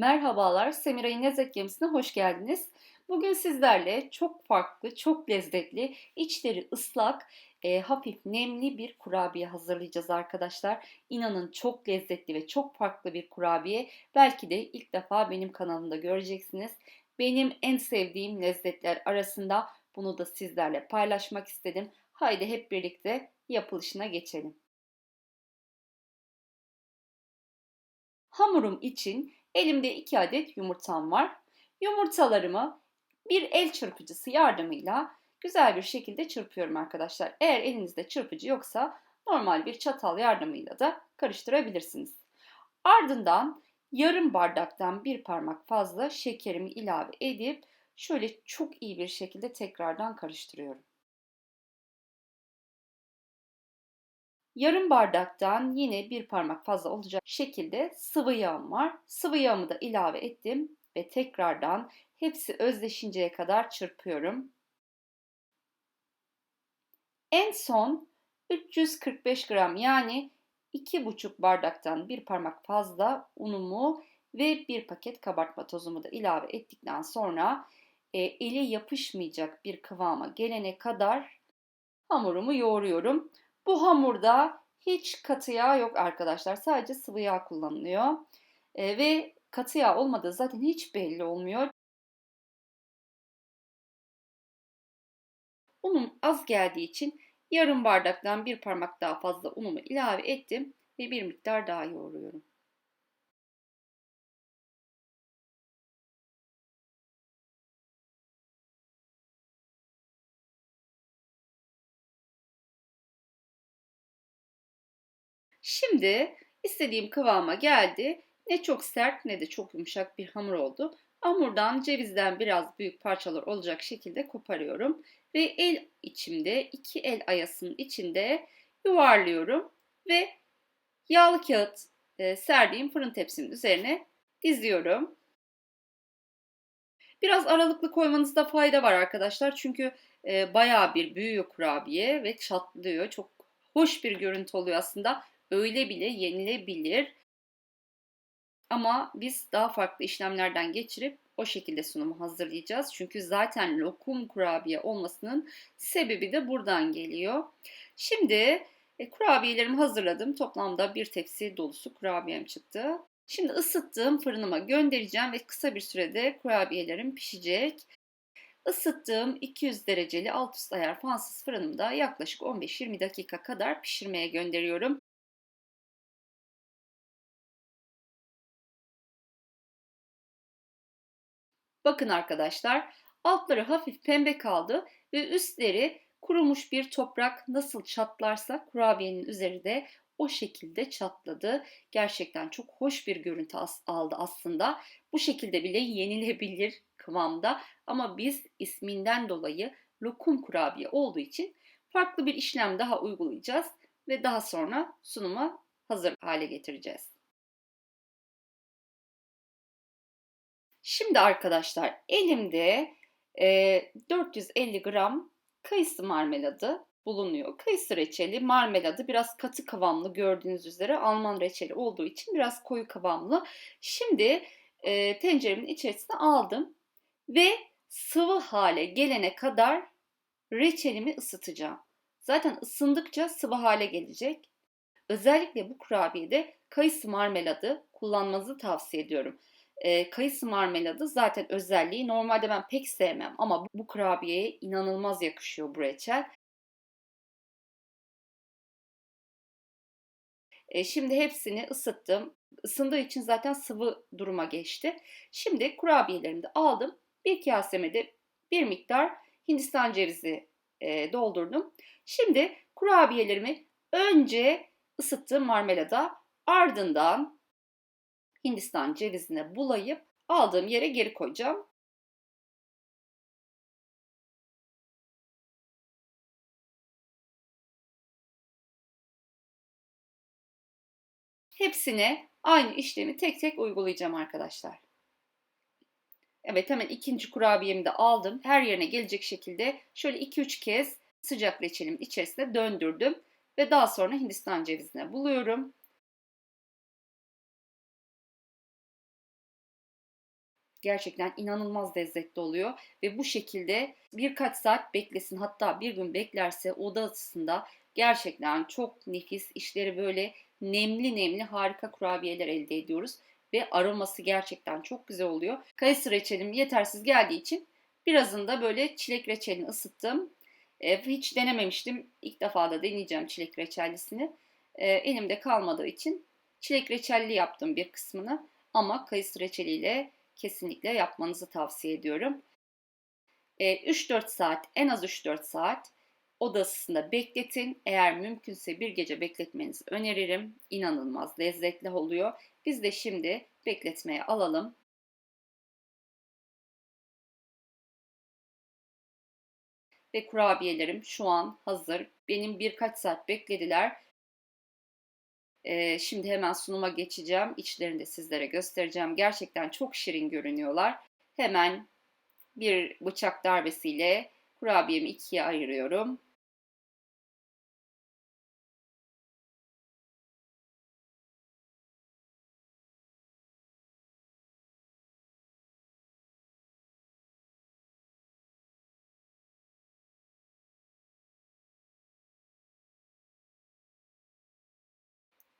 Merhabalar, Semiray'ın Lezzet Gemisi'ne hoş geldiniz. Bugün sizlerle çok farklı, çok lezzetli, içleri ıslak, e, hafif nemli bir kurabiye hazırlayacağız arkadaşlar. İnanın çok lezzetli ve çok farklı bir kurabiye. Belki de ilk defa benim kanalımda göreceksiniz. Benim en sevdiğim lezzetler arasında bunu da sizlerle paylaşmak istedim. Haydi hep birlikte yapılışına geçelim. Hamurum için Elimde 2 adet yumurtam var. Yumurtalarımı bir el çırpıcısı yardımıyla güzel bir şekilde çırpıyorum arkadaşlar. Eğer elinizde çırpıcı yoksa normal bir çatal yardımıyla da karıştırabilirsiniz. Ardından yarım bardaktan bir parmak fazla şekerimi ilave edip şöyle çok iyi bir şekilde tekrardan karıştırıyorum. Yarım bardaktan yine bir parmak fazla olacak şekilde sıvı yağım var. Sıvı yağımı da ilave ettim ve tekrardan hepsi özleşinceye kadar çırpıyorum. En son 345 gram yani 2,5 bardaktan bir parmak fazla unumu ve bir paket kabartma tozumu da ilave ettikten sonra e, eli yapışmayacak bir kıvama gelene kadar hamurumu yoğuruyorum. Bu hamurda hiç katı yağ yok arkadaşlar. Sadece sıvı yağ kullanılıyor. E, ve katı yağ olmadığı zaten hiç belli olmuyor. Unum az geldiği için yarım bardaktan bir parmak daha fazla unumu ilave ettim ve bir miktar daha yoğuruyorum. Şimdi istediğim kıvama geldi. Ne çok sert ne de çok yumuşak bir hamur oldu. Hamurdan cevizden biraz büyük parçalar olacak şekilde koparıyorum. Ve el içimde iki el ayasının içinde yuvarlıyorum. Ve yağlı kağıt e, serdiğim fırın tepsimin üzerine diziyorum. Biraz aralıklı koymanızda fayda var arkadaşlar. Çünkü e, bayağı bir büyüyor kurabiye ve çatlıyor. Çok hoş bir görüntü oluyor aslında öyle bile yenilebilir. Ama biz daha farklı işlemlerden geçirip o şekilde sunumu hazırlayacağız. Çünkü zaten lokum kurabiye olmasının sebebi de buradan geliyor. Şimdi e, kurabiyelerimi hazırladım. Toplamda bir tepsi dolusu kurabiyem çıktı. Şimdi ısıttığım fırınıma göndereceğim ve kısa bir sürede kurabiyelerim pişecek. Isıttığım 200 dereceli alt üst ayar fansız fırınımda yaklaşık 15-20 dakika kadar pişirmeye gönderiyorum. Bakın arkadaşlar altları hafif pembe kaldı ve üstleri kurumuş bir toprak nasıl çatlarsa kurabiyenin üzeri de o şekilde çatladı. Gerçekten çok hoş bir görüntü aldı aslında. Bu şekilde bile yenilebilir kıvamda ama biz isminden dolayı lokum kurabiye olduğu için farklı bir işlem daha uygulayacağız ve daha sonra sunuma hazır hale getireceğiz. Şimdi arkadaşlar elimde e, 450 gram kayısı marmeladı bulunuyor. Kayısı reçeli, marmeladı biraz katı kıvamlı gördüğünüz üzere Alman reçeli olduğu için biraz koyu kıvamlı. Şimdi e, tenceremin içerisine aldım ve sıvı hale gelene kadar reçelimi ısıtacağım. Zaten ısındıkça sıvı hale gelecek. Özellikle bu kurabiyede kayısı marmeladı kullanmanızı tavsiye ediyorum. E, kayısı marmeladı zaten özelliği. Normalde ben pek sevmem ama bu kurabiyeye inanılmaz yakışıyor bu reçel. E, şimdi hepsini ısıttım. Isındığı için zaten sıvı duruma geçti. Şimdi kurabiyelerimi de aldım. Bir kaseme de bir miktar Hindistan cevizi e, doldurdum. Şimdi kurabiyelerimi önce ısıttığım marmelada ardından Hindistan cevizine bulayıp aldığım yere geri koyacağım. Hepsine aynı işlemi tek tek uygulayacağım arkadaşlar. Evet hemen ikinci kurabiyemi de aldım. Her yerine gelecek şekilde şöyle 2-3 kez sıcak reçelimin içerisine döndürdüm. Ve daha sonra Hindistan cevizine buluyorum. Gerçekten inanılmaz lezzetli oluyor ve bu şekilde birkaç saat beklesin hatta bir gün beklerse oda ısısında gerçekten çok nefis işleri böyle nemli nemli harika kurabiyeler elde ediyoruz ve aroması gerçekten çok güzel oluyor. Kayısı reçelim yetersiz geldiği için birazını da böyle çilek reçelini ısıttım. E, hiç denememiştim. İlk defa da deneyeceğim çilek reçellisini. E, elimde kalmadığı için çilek reçelli yaptım bir kısmını. Ama kayısı reçeliyle kesinlikle yapmanızı tavsiye ediyorum. E, 3-4 saat, en az 3-4 saat odasında bekletin. Eğer mümkünse bir gece bekletmenizi öneririm. İnanılmaz lezzetli oluyor. Biz de şimdi bekletmeye alalım. Ve kurabiyelerim şu an hazır. Benim birkaç saat beklediler. Ee, şimdi hemen sunuma geçeceğim. İçlerini de sizlere göstereceğim. Gerçekten çok şirin görünüyorlar. Hemen bir bıçak darbesiyle kurabiyemi ikiye ayırıyorum.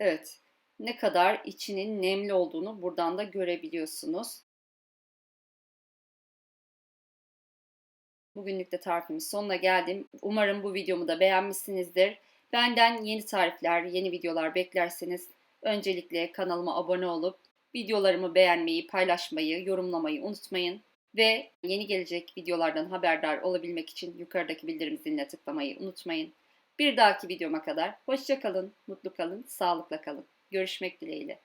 Evet, ne kadar içinin nemli olduğunu buradan da görebiliyorsunuz. Bugünlük de tarifimin sonuna geldim. Umarım bu videomu da beğenmişsinizdir. Benden yeni tarifler, yeni videolar beklerseniz öncelikle kanalıma abone olup videolarımı beğenmeyi, paylaşmayı, yorumlamayı unutmayın. Ve yeni gelecek videolardan haberdar olabilmek için yukarıdaki bildirim ziline tıklamayı unutmayın. Bir dahaki videoma kadar hoşça kalın, mutlu kalın, sağlıkla kalın. Görüşmek dileğiyle.